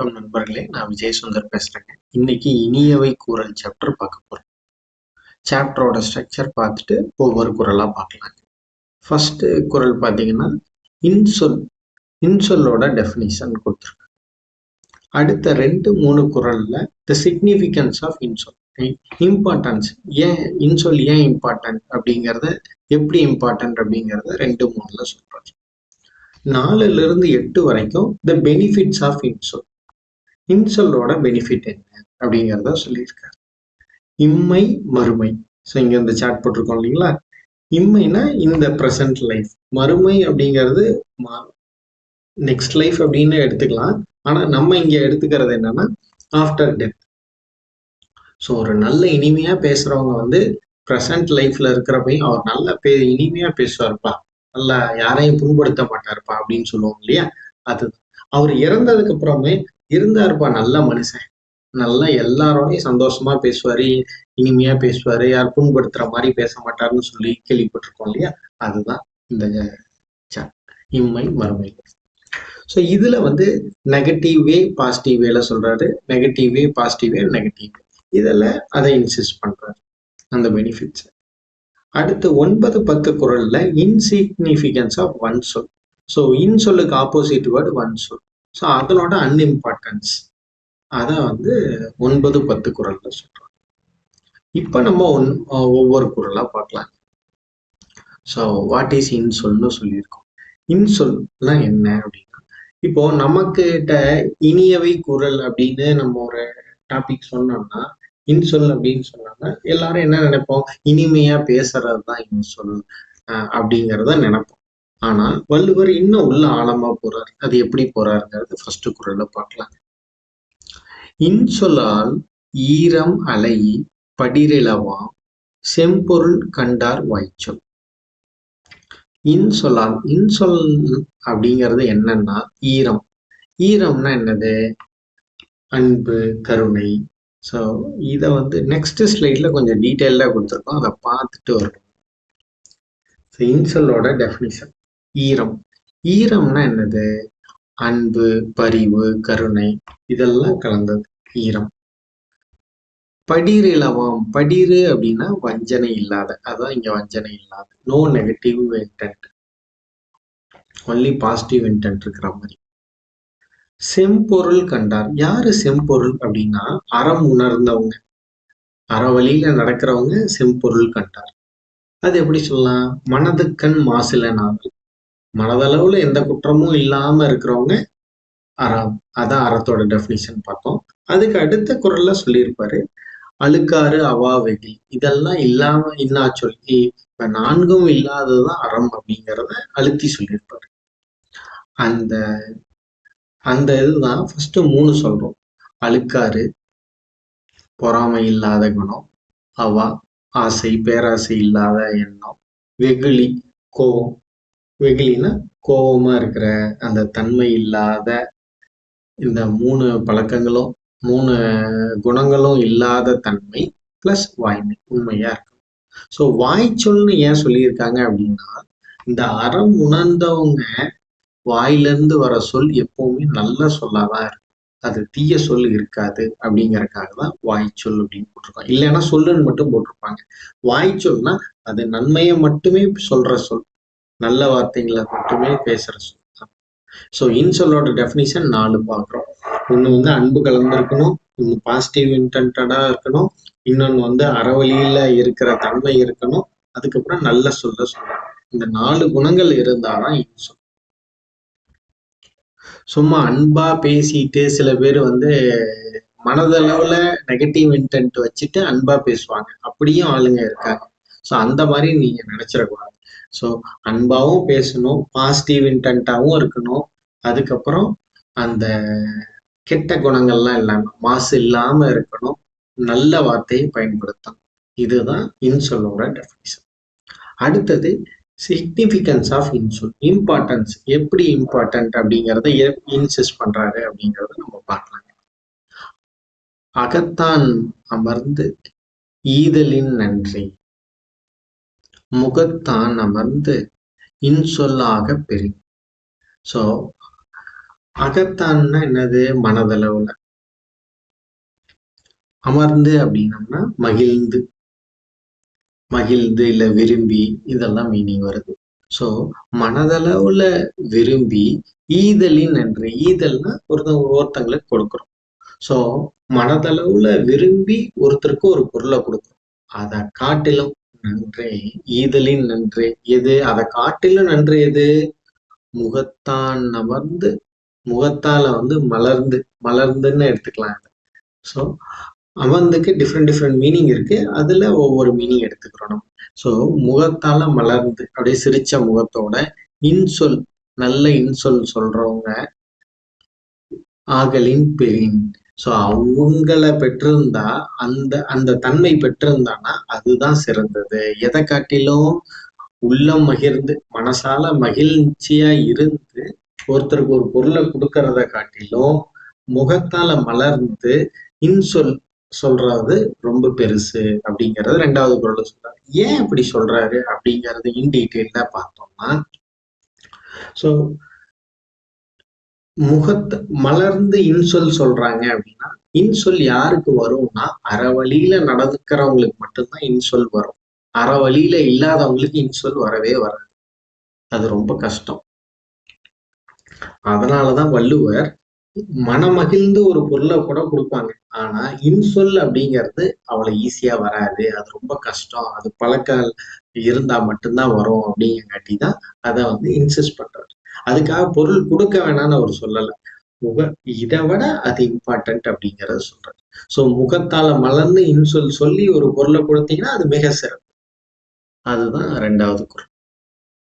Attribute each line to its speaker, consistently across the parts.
Speaker 1: வணக்கம் நண்பர்களே நான் விஜய் சுந்தர் பேசுறேங்க. இன்னைக்கு இனியவை குரல் சாப்டர் பார்க்க போறோம். சாப்டரோட ஸ்ட்ரக்சர் பார்த்துட்டு ஒவ்வொரு குரலா பார்க்கலாங்க. ஃபர்ஸ்ட் குரல் பார்த்தீங்கன்னா இன்சொல் இன்சொல்லோட டெஃபினிஷன் கொடுத்துருக்காங்க. அடுத்த ரெண்டு மூணு குரல்ல த சிக்னிஃபிகன்ஸ் ஆஃப் இன்சொல். இம்பார்ட்டன்ஸ் ஏன் இன்சொல் ஏன் இம்பார்ட்டன்ட் அப்படிங்கிறத எப்படி இம்பார்ட்டன்ட் அப்படிங்கிறத ரெண்டு மூணுல சொல்றாங்க நாலுல இருந்து எட்டு வரைக்கும் த பெனிஃபிட்ஸ் ஆஃப் இன்சொல். இன்சல்லோட பெனிஃபிட் என்ன அப்படிங்கிறத சொல்லியிருக்காரு. இம்மை மறுமை. ஸோ இங்க இந்த சாட் போட்டிருக்கோம் இல்லைங்களா? இம்மைனா இந்த ப்ரெசன்ட் லைஃப் மறுமை அப்படிங்கிறது நெக்ஸ்ட் லைஃப் அப்படின்னு எடுத்துக்கலாம். ஆனா நம்ம இங்க எடுத்துக்கிறது என்னன்னா ஆஃப்டர் டெத் ஸோ ஒரு நல்ல இனிமையா பேசுறவங்க வந்து ப்ரெசன்ட் லைஃப்ல இருக்கிறப்பையும் அவர் நல்ல பே இனிமையா பேசுவார்ப்பா. நல்லா யாரையும் புண்படுத்த மாட்டார்ப்பா அப்படின்னு சொல்லுவோம் இல்லையா? அது அவர் இறந்ததுக்கு அப்புறமே இருந்தாருப்பா நல்ல மனுஷன். நல்லா எல்லாரோடையும் சந்தோஷமா பேசுவாரு இனிமையா பேசுவாரு யார் புண்படுத்துற மாதிரி பேச மாட்டாருன்னு சொல்லி கேள்விப்பட்டிருக்கோம் இல்லையா? அதுதான் இந்த இம்மை மறுமை ஸோ இதுல வந்து நெகட்டிவ் வே பாசிட்டிவ் வேல சொல்றாரு. Negative way positive way negative way இதில் அதை இன்சிஸ்ட் பண்றாரு. அந்த பெனிஃபிட்ஸ் அடுத்து ஒன்பது பத்து குரல்ல இன்சிக்னிஃபிகன்ஸ் ஆஃப் ஒன் சொல் ஸோ இன் சொல்லுக்கு ஆப்போசிட் வேர்டு ஒன் சொல் ஸோ அதனோட அன்இம்பார்ட்டன்ஸ் அதை வந்து ஒன்பது பத்து குரல்ல சொல்றோம் இப்போ நம்ம ஒன் ஒவ்வொரு குரலா பார்க்கலாம் ஸோ வாட் இஸ் இன்சொல்னு சொல்லியிருக்கோம். இன் என்ன அப்படின்னா இப்போ நமக்கிட்ட இனியவை குரல் அப்படின்னு நம்ம ஒரு டாபிக் சொன்னோம்னா இன்சொல் அப்படின்னு சொன்னோம்னா எல்லாரும் என்ன நினைப்போம்? இனிமையா பேசுறது தான் இன்சொல் அப்படிங்கிறத நினைப்போம். ஆனா வள்ளுவர் இன்னும் உள்ள ஆழமா போறாரு. அது எப்படி போறாருங்கிறது ஃபர்ஸ்ட் குரல்ல பார்க்கலாம். இன்சொலால் ஈரம் அலை படிரிளவாம் செம்பொருள் கண்டார் வாய்ச்சொல். இன்சொலால் இன்சொல் அப்படிங்கிறது என்னன்னா ஈரம். ஈரம்னா என்னது? அன்பு கருணை. ஸோ இதை வந்து நெக்ஸ்ட் ஸ்லைடில் கொஞ்சம் டீட்டெயிலாக கொடுத்துருக்கோம். அதை பார்த்துட்டு வரணும் ஸோ இன்சொல்லோட டெஃபினிஷன் ஈரம். ஈரம்னா என்னது? அன்பு பரிவு கருணை இதெல்லாம் கலந்தது. ஈரம். படிர் இலவம். படிரு அப்படின்னா வஞ்சனை இல்லாத. அதான் இங்க வஞ்சனை இல்லாத. No negative intent only positive intent இருக்கிற மாதிரி. செம்பொருள் கண்டார். யாரு செம்பொருள் அப்படின்னா அறம் உணர்ந்தவங்க. அறவழியில நடக்கிறவங்க செம்பொருள் கண்டார். அது எப்படி சொல்லலாம்? மனதுக்கண் மாசிலனாதல் மனதளவுல எந்த குற்றமும் இல்லாம இருக்கிறவங்க அறம் அதான் அறத்தோட டெஃபினிஷன் பார்த்தோம். அதுக்கு அடுத்த குரல்ல சொல்லியிருப்பாரு அழுக்காறு அவா வெகி. இதெல்லாம் இல்லாம இன்னா சொல்லி இப்ப நான்கும் இல்லாததுதான் அறம் அப்படிங்கிறத அழுத்தி சொல்லியிருப்பாரு. அந்த அந்த இதுதான் ஃபர்ஸ்ட் மூணு சொல்றோம். அழுக்காறு பொறாமை இல்லாத குணம் அவா ஆசை பேராசை இல்லாத எண்ணம் வெகுளி கோபம் வெகுலினா கோபமா இருக்கிற அந்த தன்மை இல்லாத இந்த மூணு பழக்கங்களும் மூணு குணங்களும் இல்லாத தன்மை பிளஸ் வாய்மை உண்மையா இருக்கும். ஸோ வாய்ச்சொல்னு ஏன் சொல்லியிருக்காங்க அப்படின்னா இந்த அறம் உணர்ந்தவங்க வாயிலிருந்து வர சொல் எப்பவுமே நல்ல சொல்லாதான் இருக்கும். அது தீய சொல் இருக்காது அப்படிங்கறக்காக தான் வாய்ச்சொல் அப்படின்னு போட்டிருக்கோம் இல்லைன்னா சொல்லுன்னு மட்டும் போட்டிருப்பாங்க. வாய்ச்சொல்னா அது நன்மையை மட்டுமே சொல்ற சொல். நல்ல வார்த்தைகளை மட்டுமே பேசுற சொல். ஸோ இன்சொல்லோட டெஃபினிஷன் நாலு பார்க்குறோம். ஒன்று வந்து அன்பு கலந்துருக்கணும் ஒன்று பாசிட்டிவ் இன்டென்டாக இருக்கணும் இன்னொன்று வந்து அறவழியில இருக்கிற தன்மை இருக்கணும் அதுக்கப்புறம் நல்ல சொல்ல சொல்லணும். இந்த நாலு குணங்கள் இருந்தாதான் இன்சொல். சும்மா அன்பா பேசிட்டு சில பேர் வந்து மனதளவுல நெகட்டிவ் இன்டென்ட் வச்சுட்டு அன்பா பேசுவாங்க. அப்படியும் ஆளுங்க இருக்காங்க. ஸோ அந்த மாதிரி நீங்க நினைச்சிடக்கூடாது. ஸோ அன்பாகவும் பேசணும் பாசிட்டிவ் இன்டென்ட்டாகவும் இருக்கணும். அதுக்கப்புறம் அந்த கெட்ட குணங்கள்லாம் இல்லாமல் மாசு இல்லாம இருக்கணும். நல்ல வார்த்தையை பயன்படுத்தணும். இதுதான் இன்சொல்லோட டெஃபினிஷன் அடுத்தது சிக்னிஃபிகன்ஸ் ஆஃப் இன்சொல் இம்பார்ட்டன்ஸ் எப்படி இம்பார்ட்டன்ட் அப்படிங்கிறத இன்சிஸ்ட் பண்றாரு அப்படிங்கிறத நம்ம பார்க்கலாங்க அகத்தான் அமர்ந்து ஈதலின் நன்றி. முகத்தான் அமர்ந்து இன்சொல்லாக பெரி சோ அகத்தான்னா என்னது? மனதளவுல. அமர்ந்து அப்படின்னம்னா மகிழ்ந்து. மகிழ்ந்து இல்ல விரும்பி. இதெல்லாம் மீனிங் வருது. சோ மனதளவுல விரும்பி ஈதலின் என்று. ஈதல்னா ஒருத்தவங்க ஒருத்தங்களுக்கு கொடுக்குறோம். சோ மனதளவுல விரும்பி ஒருத்தருக்கு ஒரு பொருளை கொடுக்குறோம். அதை காட்டிலும் நன்றே ஈதலின் நன்றே. எது? அதை காட்டிலும் நன்று எது? முகத்தான் அமர்ந்து முகத்தால வந்து மலர்ந்து மலர்ந்துன்னு எடுத்துக்கலாம் ஸோ அமர்ந்துக்கு டிஃப்ரெண்ட் டிஃப்ரெண்ட் மீனிங் இருக்கு. அதுல ஒவ்வொரு மீனிங் எடுத்துக்கிறோம் நம்ம ஸோ முகத்தால மலர்ந்து அப்படியே சிரிச்ச முகத்தோட இன்சொல் நல்ல இன்சொல் சொல்றவங்க ஆகலின் பெரின். ஸோ அவங்கள பெற்றிருந்தா அந்த அந்த தன்மை பெற்றிருந்தானா அதுதான் சிறந்தது. எதை காட்டிலும் உள்ளம் மகிழ்ந்து மனசால மகிழ்ச்சியா இருந்து ஒருத்தருக்கு ஒரு பொருளை கொடுக்கறத காட்டிலும் முகத்தால மலர்ந்து இன்சொல் சொல்றது ரொம்ப பெருசு அப்படிங்கறது ரெண்டாவது குரல் சொல்றாரு. ஏன் அப்படி சொல்றாரு அப்படிங்கறது இன் டீட்டெயில்ல பார்த்தோம்னா ஸோ முகத்தை மலர்ந்து இன்சொல் சொல்றாங்க அப்படின்னா இன்சொல் யாருக்கு வரும்னா அறவழியில நடந்துக்கிறவங்களுக்கு மட்டும்தான் இன்சொல் வரும். அறவழியில இல்லாதவங்களுக்கு இன்சொல் வரவே வராது. அது ரொம்ப கஷ்டம். அதனாலதான் வள்ளுவர் மனமகிழ்ந்து ஒரு பொருளை கூட கொடுப்பாங்க. ஆனா இன்சொல் அப்படிங்கிறது அவ்வளவு ஈஸியா வராது. அது ரொம்ப கஷ்டம். அது பழக்க இருந்தா மட்டும்தான் வரும் அப்படிங்காட்டி தான் அதை வந்து இன்சிஸ்ட் பண்றாரு. அதுக்காக பொருள் கொடுக்க வேணாம்னு அவர் சொல்லலை. முக இதை விட அது இம்பார்ட்டன்ட் அப்படிங்கறத சொல்றாரு. ஸோ முகத்தால மலர்ந்து இன்சொல் சொல்லி ஒரு பொருளை கொடுத்தீங்கன்னா அது மிக சிறப்பு. அதுதான் ரெண்டாவது குரல்.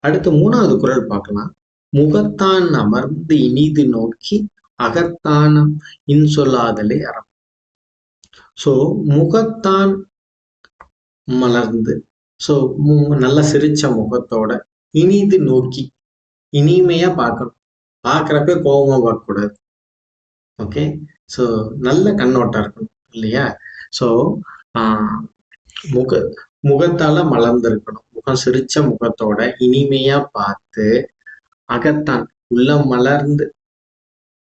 Speaker 1: அடுத்து மூணாவது குரல் பார்க்கலாம். முகத்தான் அமர்ந்து இனிது நோக்கி அகத்தானம் இன்சொல்லாதலே அறம். சோ முகத்தான் மலர்ந்து சோ நல்ல சிரிச்ச முகத்தோட இனிது நோக்கி இனிமையா பார்க்கணும். பார்க்குறப்ப கோபமா பார்க்கக்கூடாது. ஓகே ஸோ நல்ல கண்ணோட்டம் இருக்கணும் இல்லையா? ஸோ முக முகத்தால மலர்ந்திருக்கணும். முகம் சிரிச்ச முகத்தோட இனிமையா பார்த்து அகத்தான் உள்ள மலர்ந்து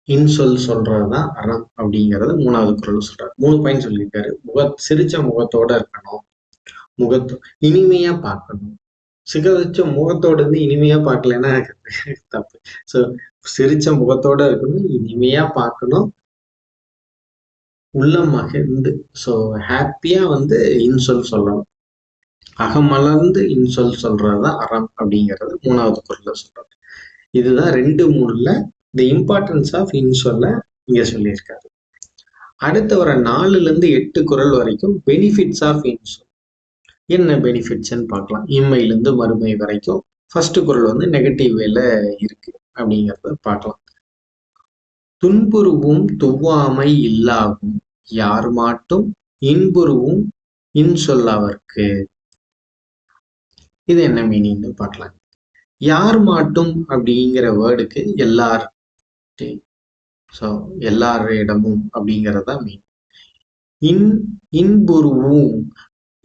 Speaker 1: இன்சொல் சொல்றதுதான் அறம் அப்படிங்கறது மூணாவது குரல் சொல்றாரு. மூணு பாயிண்ட் சொல்லியிருக்காரு. முக சிரிச்ச முகத்தோட இருக்கணும். முகத்தோ இனிமையா பார்க்கணும். சிகரிச்ச முகத்தோட இருந்து இனிமையா பார்க்கலன்னா தப்பு. ஸோ சிரிச்ச முகத்தோட இருக்கணும் இனிமையா பார்க்கணும். உள்ள மகிழ்ந்து ஸோ ஹாப்பியா வந்து இன்சொல் சொல்லணும். அகமலர்ந்து இன்சொல் சொல்றதுதான் அறம் அப்படிங்கிறது மூணாவது குரல்ல சொல்றது இதுதான் ரெண்டு மூணுல இந்த இம்பார்ட்டன்ஸ் ஆஃப் இன்சொல்ல இங்க சொல்லியிருக்காரு. அடுத்த வர நாலுல இருந்து எட்டு குரல் வரைக்கும் பெனிஃபிட்ஸ் ஆஃப் இன்சொல். என்ன பெனிஃபிட்ஸ்ன்னு பார்க்கலாம். இம்மையிலேருந்து மறுமை வரைக்கும் ஃபர்ஸ்ட் குரல் வந்து நெகட்டிவ் வேல இருக்கு அப்படிங்கிறத பார்க்கலாம். துன்புருவும் துவாமை இல்லாகும். யார் மாட்டும் இன்புருவும் இன்சொல்லாவர்க்கு. இது என்ன மீனிங்னு பார்க்கலாம். யார் மாட்டும் அப்படிங்கிற வேர்டுக்கு எல்லார் ஸோ எல்லாரிடமும் அப்படிங்கிறதா மீன் இன் இன்புருவும்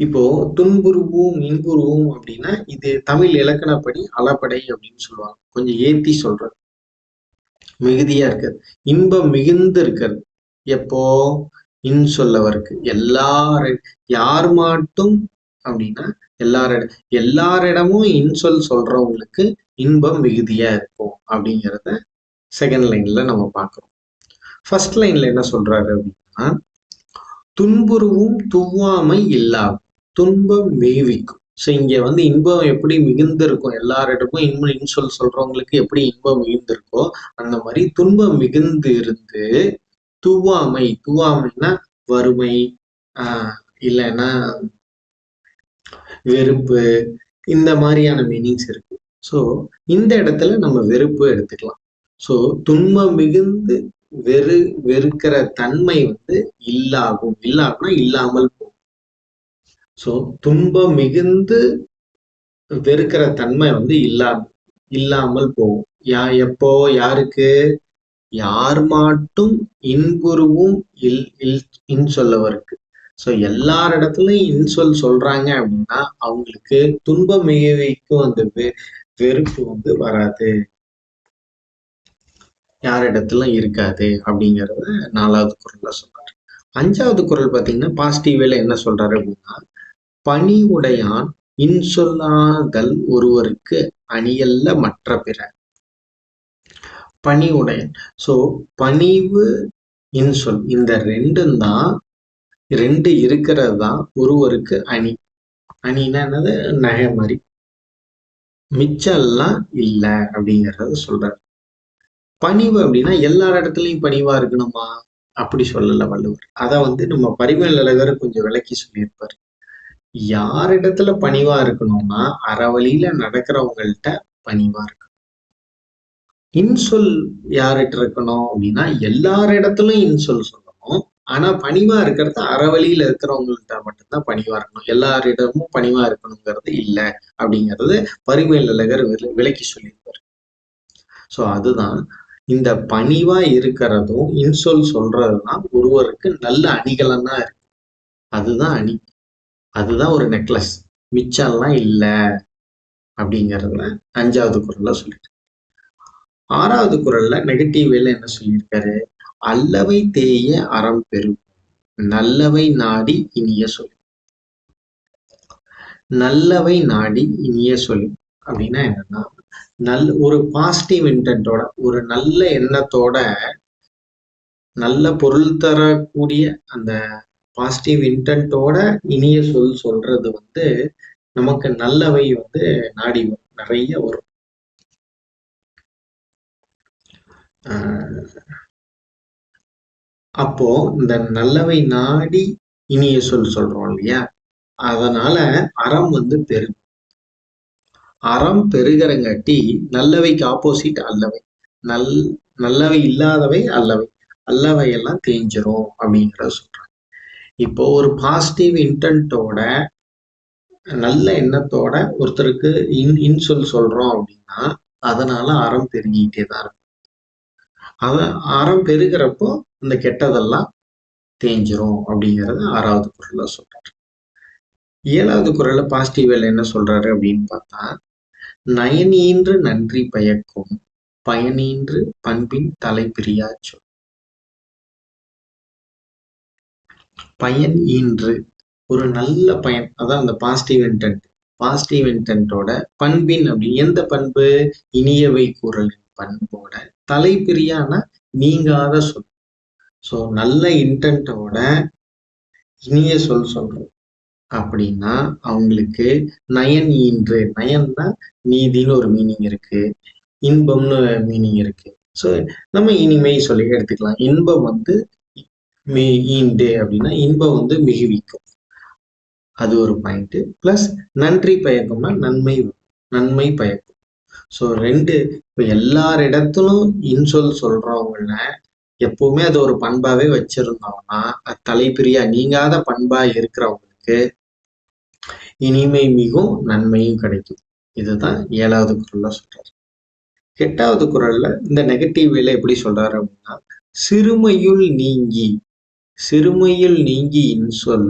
Speaker 1: இப்போ துன்புருவும் இன்புருவும் அப்படின்னா இது தமிழ் இலக்கணப்படி அலப்படை அப்படின்னு சொல்லுவாங்க. கொஞ்சம் ஏத்தி சொல்றது. மிகுதியா இருக்கிறது. இன்பம் மிகுந்து இருக்கிறது. எப்போ? இன் சொல்லவருக்கு. எல்லார யார் மாட்டும் அப்படின்னா எல்லாரிட எல்லாரிடமும் இன்சொல் சொல்றவங்களுக்கு இன்பம் மிகுதியா இருக்கும் அப்படிங்கிறத செகண்ட் லைன்ல நம்ம பார்க்கிறோம். ஃபர்ஸ்ட் லைன்ல என்ன சொல்றாரு அப்படின்னா துன்புருவும் துவாமை இல்லாம துன்பம் மேவிக்கும் ஸோ இங்க வந்து இன்பம் எப்படி மிகுந்திருக்கும் எல்லாரிடமும் இன்பம் இன்சொல் சொல்றவங்களுக்கு எப்படி இன்பம் மிகுந்திருக்கோ அந்த மாதிரி துன்பம் மிகுந்து இருந்து துவாமை துவாமைன்னா வறுமை ஆஹ் இல்லைன்னா வெறுப்பு இந்த மாதிரியான மீனிங்ஸ் இருக்கு. ஸோ இந்த இடத்துல நம்ம வெறுப்பு எடுத்துக்கலாம். ஸோ துன்பம் மிகுந்து வெறு வெறுக்கிற தன்மை வந்து இல்லாகும். இல்லாமல் இல்லாமல் ஸோ துன்பம் மிகுந்து வெறுக்கிற தன்மை வந்து இல்லா இல்லாமல் போகும். யா எப்போ யாருக்கு? யார் மாட்டும் இன்புருவும் இல் இல் இன்சொல்லவருக்கு. ஸோ எல்லாரிடத்துலயும் இன்சொல் சொல்றாங்க அப்படின்னா அவங்களுக்கு துன்பம் மிகவைக்கும் அந்த வெ வெறுப்பு வந்து வராது. யாரிடத்துல இருக்காது அப்படிங்கிறத நாலாவது குரல்ல சொல்றாரு. அஞ்சாவது குரல் பார்த்தீங்கன்னா பாசிட்டிவ் என்ன சொல்றாரு அப்படின்னா பணி உடையான் இன்சொல்லாதல் ஒருவருக்கு அணியல்ல மற்ற பிற. பணி உடையன் ஸோ பணிவு இன்சொல் இந்த ரெண்டும் தான் ரெண்டு இருக்கிறது தான் ஒருவருக்கு அணி. அணின்னா என்னது? நகை மாதிரி மிச்சம்லாம் இல்லை அப்படிங்கிறத சொல்றாரு. பணிவு அப்படின்னா எல்லார் இடத்துலையும் பணிவா இருக்கணுமா? அப்படி சொல்லல வள்ளுவர். அதை வந்து நம்ம பரிமேல் கொஞ்சம் விளக்கி சொல்லியிருப்பாரு. யாரிடத்துல பணிவா இருக்கணும்னா அறவழியில நடக்கிறவங்கள்ட்ட பணிவா இருக்கணும். இன்சொல் யார்கிட்ட இருக்கணும் அப்படின்னா எல்லாரிடத்துலயும் இன்சொல் சொல்லணும். ஆனா பணிவா இருக்கிறது அறவழியில இருக்கிறவங்கள்ட்ட மட்டும்தான் பணிவா இருக்கணும். எல்லாரிடமும் பணிவா இருக்கணுங்கிறது இல்லை அப்படிங்கிறது பரிமேல் விலக்கி சொல்லியிருப்பார் சொல்லியிருப்பாரு. ஸோ அதுதான் இந்த பணிவா இருக்கிறதும் இன்சொல் சொல்றதுதான் ஒருவருக்கு நல்ல அணிகலன்னா இருக்கு. அதுதான் அணி. அதுதான் ஒரு நெக்லஸ் மிச்சம்லாம் இல்லை. அப்படிங்கிறதுல அஞ்சாவது குரல்ல சொல்லியிருக்காரு ஆறாவது குரல்ல நெகட்டிவ் என்ன சொல்லியிருக்காரு? அல்லவை தேய அறம் பெறும். நல்லவை நாடி இனிய சொல்லி நல்லவை நாடி இனிய சொல்லி அப்படின்னா என்னன்னா நல் ஒரு பாசிட்டிவ் இன்டென்ட்டோட ஒரு நல்ல எண்ணத்தோட நல்ல பொருள் தரக்கூடிய அந்த பாசிட்டிவ் இன்டென்ட்டோட இனிய சொல் சொல்றது வந்து நமக்கு நல்லவை வந்து நாடி வரும். நிறைய வரும். அப்போ இந்த நல்லவை நாடி இனிய சொல் சொல்றோம் இல்லையா? அதனால அறம் வந்து பெருகும். அறம் பெருகிறங்காட்டி நல்லவைக்கு ஆப்போசிட் அல்லவை. நல் நல்லவை இல்லாதவை அல்லவை. அல்லவை எல்லாம் தேஞ்சிரும் அப்படிங்கிறத சொல்றாங்க. இப்போ ஒரு பாசிட்டிவ் இன்டென்ட்டோட நல்ல எண்ணத்தோட ஒருத்தருக்கு இன் இன்சொல் சொல்றோம் அப்படின்னா அதனால அறம் பெருகிட்டே தான் இருக்கும். அத அறம் பெருகிறப்போ இந்த கெட்டதெல்லாம் தேஞ்சிரும் அப்படிங்கறத ஆறாவது குரல்ல சொல்றாரு. ஏழாவது குரல்ல பாசிட்டிவ் வேலை என்ன சொல்றாரு அப்படின்னு பார்த்தா நயனீன்று நன்றி பயக்கும் பயனீன்று பண்பின் தலை சொல். பயன் ஈன்று. ஒரு நல்ல பயன். அதான் அந்த பாசிட்டிவ் இன்டென்ட் பாசிட்டிவ் இன்டென்ட்டோட பண்பின் அப்படி. எந்த பண்பு? இனியவை குரலின் பண்போட. தலைப்பிரியானா நீங்காத சொல். ஸோ நல்ல இன்டென்ட்டோட இனிய சொல் சொல்றோம். அப்படின்னா அவங்களுக்கு நயன் ஈன்று. நயன்னா நீதின்னு ஒரு மீனிங் இருக்கு. இன்பம்னு மீனிங் இருக்கு. ஸோ நம்ம இனிமை சொல்லி எடுத்துக்கலாம். இன்பம் வந்து மீ டே அப்படின்னா இன்பம் வந்து மிகுவிக்கும். அது ஒரு பாயிண்ட் பிளஸ் நன்றி பயக்கும்னா நன்மை நன்மை பயக்கும். ஸோ ரெண்டு இப்போ எல்லாரிடத்திலும் இன்சொல் சொல்றவங்கள எப்பவுமே அது ஒரு பண்பாவே வச்சிருந்தோம்னா அது தலைப்பிரியா நீங்காத பண்பா இருக்கிறவங்களுக்கு இனிமை மிகும் நன்மையும் கிடைக்கும். இதுதான் ஏழாவது குரல்ல சொல்றாரு. எட்டாவது குரல்ல இந்த நெகட்டிவ் எப்படி சொல்றாரு அப்படின்னா சிறுமையுள் நீங்கி சிறுமையில் நீங்கி இன்சொல்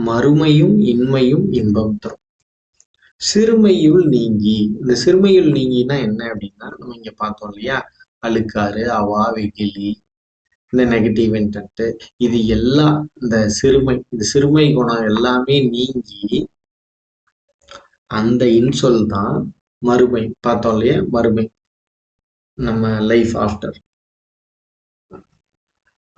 Speaker 1: மறுமையும் இன்மையும் இன்பம் தரும். சிறுமையுள் நீங்கி இந்த சிறுமையுள் நீங்கினா என்ன அப்படின்னா நம்ம இங்க பார்த்தோம் இல்லையா? அழுக்காறு அவா வெகிலி இந்த நெகட்டிவ் இன்டென்ட் இது எல்லாம் இந்த சிறுமை இந்த சிறுமை குணம் எல்லாமே நீங்கி அந்த இன்சொல் தான் மறுமை. பார்த்தோம் இல்லையா? மறுமை. நம்ம லைஃப் ஆஃப்டர்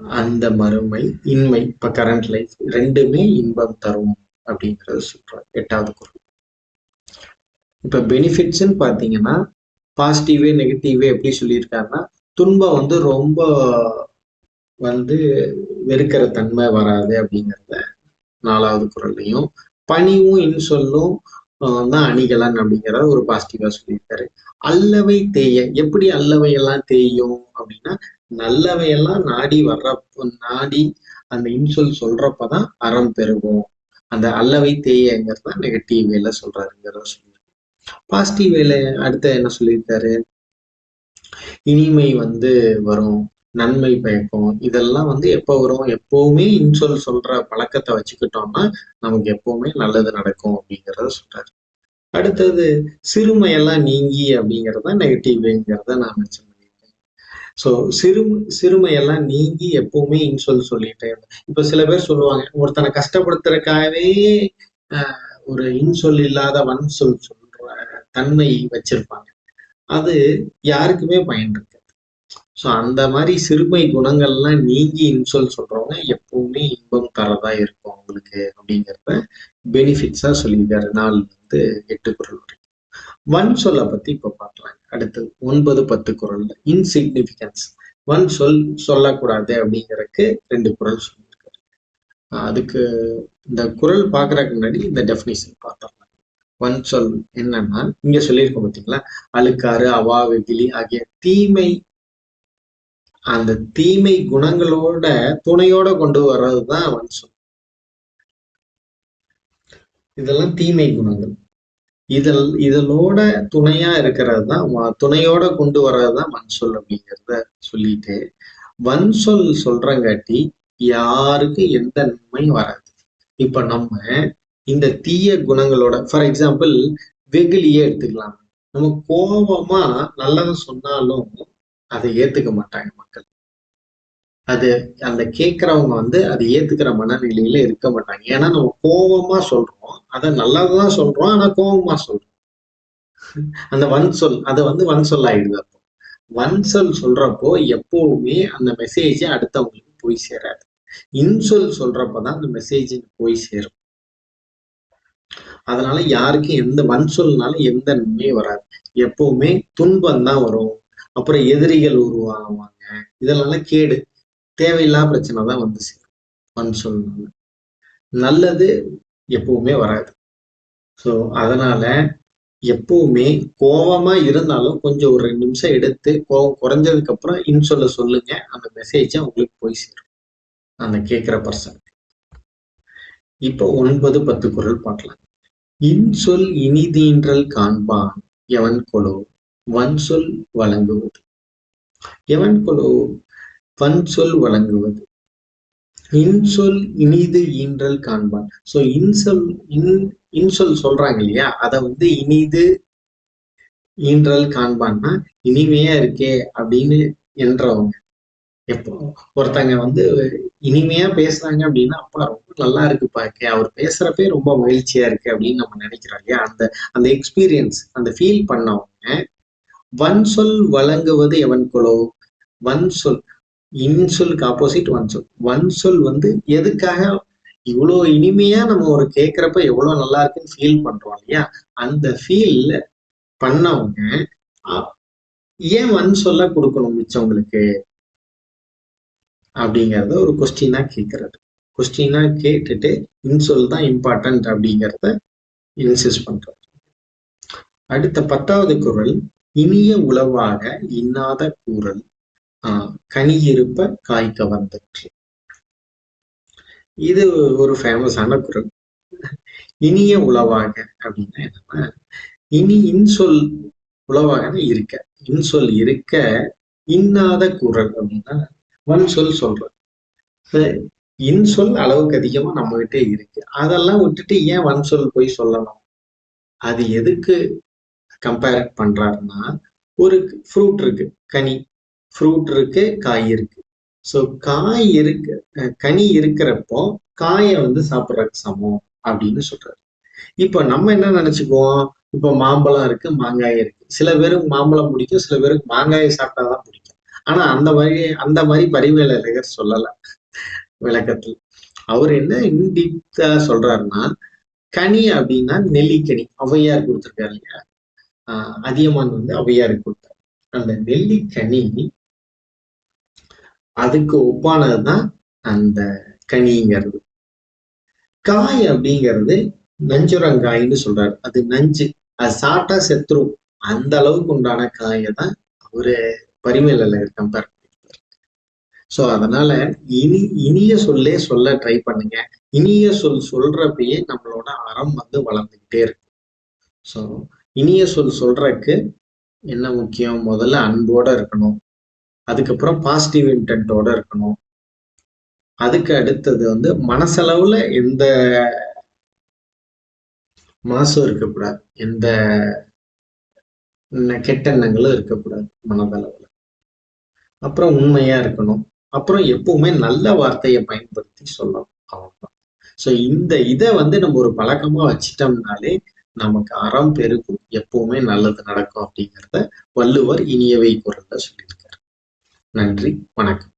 Speaker 1: அந்த மறுமை இன்மை இப்ப கரண்ட் லைஃப் ரெண்டுமே இன்பம் தரும் அப்படிங்கறத சொல்றோம் எட்டாவது குரல். இப்ப பெனிஃபிட்ஸ்ன்னு பாத்தீங்கன்னா பாசிட்டிவே நெகட்டிவே எப்படி சொல்லியிருக்காருன்னா துன்பம் வந்து ரொம்ப வந்து வெறுக்கிற தன்மை வராது அப்படிங்கிறத நாலாவது குரல்லையும் பணிவும் இன்சொல்லும் தான் அணிகலன் அப்படிங்கிறத ஒரு பாசிட்டிவா சொல்லியிருக்காரு. அல்லவை தேய எப்படி அல்லவை எல்லாம் தேயும் அப்படின்னா நல்லவையெல்லாம் நாடி வர்றப்ப நாடி அந்த இன்சொல் சொல்றப்பதான் அறம் பெருகும். அந்த அல்லவை தேயங்கிறத நெகட்டிவ் வேல சொல்றாருங்கிறத சொல்றாரு பாசிட்டிவ் வேலை அடுத்த என்ன சொல்லியிருக்காரு? இனிமை வந்து வரும் நன்மை பயக்கும். இதெல்லாம் வந்து எப்போ வரும்? எப்பவுமே இன்சொல் சொல்ற பழக்கத்தை வச்சுக்கிட்டோம்னா நமக்கு எப்பவுமே நல்லது நடக்கும் அப்படிங்கிறத சொல்றாரு. அடுத்தது சிறுமையெல்லாம் நீங்கி அப்படிங்கிறத நெகட்டிவ்ங்கிறத நான் மென்ஷன் ஸோ சிறும சிறுமையெல்லாம் நீங்கி எப்பவுமே இன்சொல் சொல்லிட்டே இப்போ சில பேர் சொல்லுவாங்க ஒருத்தனை கஷ்டப்படுத்துறதுக்காகவே ஆஹ், ஒரு இன்சொல் இல்லாத வன் சொல் சொல்ற தன்மை வச்சிருப்பாங்க. அது யாருக்குமே பயன் இருக்காது. ஸோ அந்த மாதிரி சிறுமை குணங்கள்லாம் நீங்கி இன்சொல் சொல்றவங்க எப்பவுமே இன்பம் தரதா இருக்கும் அவங்களுக்கு அப்படிங்கிறத பெனிஃபிட்ஸா சொல்லியிருக்காரு. நாள் வந்து எட்டு குரல் வன் சொல்லை பத்தி இப்ப பார்க்கலாம். அடுத்து ஒன்பது பத்து குரல்ல இன்சிக்னிபிகன்ஸ் வன் சொல் சொல்லக்கூடாது அப்படிங்கறதுக்கு ரெண்டு குரல் சொல்லியிருக்காரு. அதுக்கு இந்த குரல் பாக்குறதுக்கு முன்னாடி இந்த டெஃபினிஷன் பார்த்தோம் வன் சொல் என்னன்னா இங்க சொல்லியிருக்கோம் பார்த்தீங்களா அழுக்காறு அவா வெகிலி ஆகிய தீமை அந்த தீமை குணங்களோட துணையோட கொண்டு வர்றதுதான் வன் சொல் இதெல்லாம் தீமை குணங்கள். இதில் இதனோட துணையா இருக்கிறது தான் துணையோட கொண்டு வர்றது தான் மண் சொல் அப்படிங்கிறத சொல்லிட்டு வன் சொல் சொல்றங்காட்டி யாருக்கு எந்த நன்மையும் வராது. இப்ப நம்ம இந்த தீய குணங்களோட ஃபார் எக்ஸாம்பிள் வெகுலியே எடுத்துக்கலாம். நம்ம கோபமா நல்லதை சொன்னாலும் அதை ஏத்துக்க மாட்டாங்க மக்கள். அது அந்த கேட்கறவங்க வந்து அதை ஏத்துக்கிற மனநிலையில இருக்க மாட்டாங்க. ஏன்னா நம்ம கோபமா சொல்றோம். அதை நல்லதுதான் சொல்றோம். ஆனா கோபமா சொல்றோம். அந்த வன் சொல் அது வந்து வன் சொல் ஆயிடுது அப்போ. வன் சொல் சொல்றப்போ எப்பவுமே அந்த மெசேஜ் அடுத்தவங்களுக்கு போய் சேராது. இன்சொல் சொல்றப்பதான் அந்த மெசேஜ் போய் சேரும். அதனால யாருக்கும் எந்த வன் சொல்னாலும் எந்த நன்மையும் வராது. எப்பவுமே துன்பம் தான் வரும். அப்புறம் எதிரிகள் உருவாகுவாங்க இதெல்லாம் கேடு. தேவையில்லாத பிரச்சனை தான் வந்து சேரும் வன் நல்லது எப்பவுமே வராது. ஸோ அதனால எப்பவுமே கோவமா இருந்தாலும் கொஞ்சம் ஒரு ரெண்டு நிமிஷம் எடுத்து கோவம் குறைஞ்சதுக்கு அப்புறம் இன்சொல்ல சொல்லுங்க. அந்த மெசேஜ் உங்களுக்கு போய் சேரும். அந்த கேட்குற பர்சன் இப்போ ஒன்பது பத்து குரல் பார்க்கலாம் இன்சொல் இனிதீன்றல் காண்பான் எவன் கொலோ? வன்சொல் வழங்குவது. எவன் கொலோ? பன்சொல் வழங்குவது. இன்சொல் இனிது ஈன்றல் காண்பான். சோ இன்சொல் இன் இன்சொல் சொல்றாங்க இல்லையா? அத வந்து இனிது ஈன்றல் காண்பான்னா இனிமையா இருக்கே அப்படின்னு என்றவங்க. எப்போ? ஒருத்தங்க வந்து இனிமையா பேசுறாங்க அப்படின்னா அப்பா ரொம்ப நல்லா இருக்கு. பாக்கே அவர் பேசுறப்பே ரொம்ப மகிழ்ச்சியா இருக்கு அப்படின்னு நம்ம நினைக்கிறோம் இல்லையா? அந்த அந்த எக்ஸ்பீரியன்ஸ் அந்த ஃபீல் பண்ணவங்க வன் சொல் வழங்குவது எவன் குலோ? வன் சொல் இன்சொலுக்கு ஆப்போசிட் வன் சொல். வன் சொல் வந்து எதுக்காக இவ்வளோ இனிமையா நம்ம ஒரு கேட்குறப்ப எவ்வளவு நல்லா இருக்குன்னு ஃபீல் பண்றோம் இல்லையா? அந்த ஃபீல் பண்ணவங்க ஏன் வன் சொல்ல கொடுக்கணும் மிச்சவங்களுக்கு? அப்படிங்கறத ஒரு கொஸ்டினா கேட்கறது கொஸ்டினா கேட்டுட்டு இன்சொல் தான் இம்பார்ட்டன்ட் அப்படிங்கிறத இன்சிஸ் பண்றது. அடுத்த பத்தாவது குரல் இனிய உளவாக இன்னாத கூறல். கனி இருப்ப காய் கவர்ந்தற்று இது ஒரு ஃபேமஸான குரல். இனிய உளவாக அப்படின்னா என்னன்னா இனி இன்சொல் உளவாக இருக்க. இன்சொல் இருக்க இன்னாத குரல் அப்படின்னா வன் சொல் சொல்றது இன்சொல் அளவுக்கு அதிகமா நம்ம கிட்ட இருக்கு. அதெல்லாம் விட்டுட்டு ஏன் வன் சொல் போய் சொல்லணும்? அது எதுக்கு கம்பேர் பண்றாருன்னா ஒரு ஃப்ரூட் இருக்கு கனி. ஃப்ரூட் இருக்கு காய் இருக்கு. ஸோ காய் இருக்கு கனி இருக்கிறப்போ காயை வந்து சாப்பிட்றதுக்கு சமம் அப்படின்னு சொல்றாரு. இப்போ நம்ம என்ன நினைச்சுக்குவோம்? இப்போ மாம்பழம் இருக்கு மாங்காய் இருக்கு. சில பேருக்கு மாம்பழம் பிடிக்கும் சில பேருக்கு மாங்காயை சாப்பிட்டாதான் பிடிக்கும். ஆனா அந்த மாதிரி அந்த மாதிரி பரிவேலகர் சொல்லல விளக்கத்தில். அவர் என்ன இன்டிப்தா சொல்றாருன்னா கனி அப்படின்னா நெல்லிக்கனி ஔவையார் கொடுத்துருக்காரு இல்லையா? ஆஹ் அதியமான் வந்து ஔவையாருக்கு கொடுத்தார். அந்த நெல்லிக்கனி அதுக்கு ஒப்பானதுதான் அந்த கனிங்கிறது. காய் அப்படிங்கிறது நஞ்சுரங்காய்ன்னு சொல்றாரு. அது நஞ்சு அது சாப்பிட்டா செத்துரும் அந்த அளவுக்கு உண்டான காயை தான் அவரு பரிமேல கம்பேர் பண்ணிருக்காரு ஸோ அதனால இனி இனிய சொல்லே சொல்ல ட்ரை பண்ணுங்க. இனிய சொல் சொல்றப்பயே நம்மளோட அறம் வந்து வளர்ந்துக்கிட்டே இருக்கு. ஸோ இனிய சொல் சொல்றதுக்கு என்ன முக்கியம்? முதல்ல அன்போட இருக்கணும். அதுக்கப்புறம் பாசிட்டிவ் இன்டென்ட்டோட இருக்கணும். அதுக்கு அடுத்தது வந்து மனசளவுல எந்த மாசும் இருக்கக்கூடாது. எந்த கெட்டெண்ணங்களும் கெட்ட எண்ணங்களும் இருக்கக்கூடாது மனதளவுல. அப்புறம் உண்மையா இருக்கணும். அப்புறம் எப்பவுமே நல்ல வார்த்தையை பயன்படுத்தி சொல்லணும். அவ்வளவுதான். ஸோ இந்த இதை வந்து நம்ம ஒரு பழக்கமா வச்சிட்டோம்னாலே நமக்கு அறம் பெருகும். எப்பவுமே நல்லது நடக்கும் அப்படிங்கிறத வள்ளுவர் இனியவை குரல்ல சொல்லியிருக்காரு. நன்றி வணக்கம்.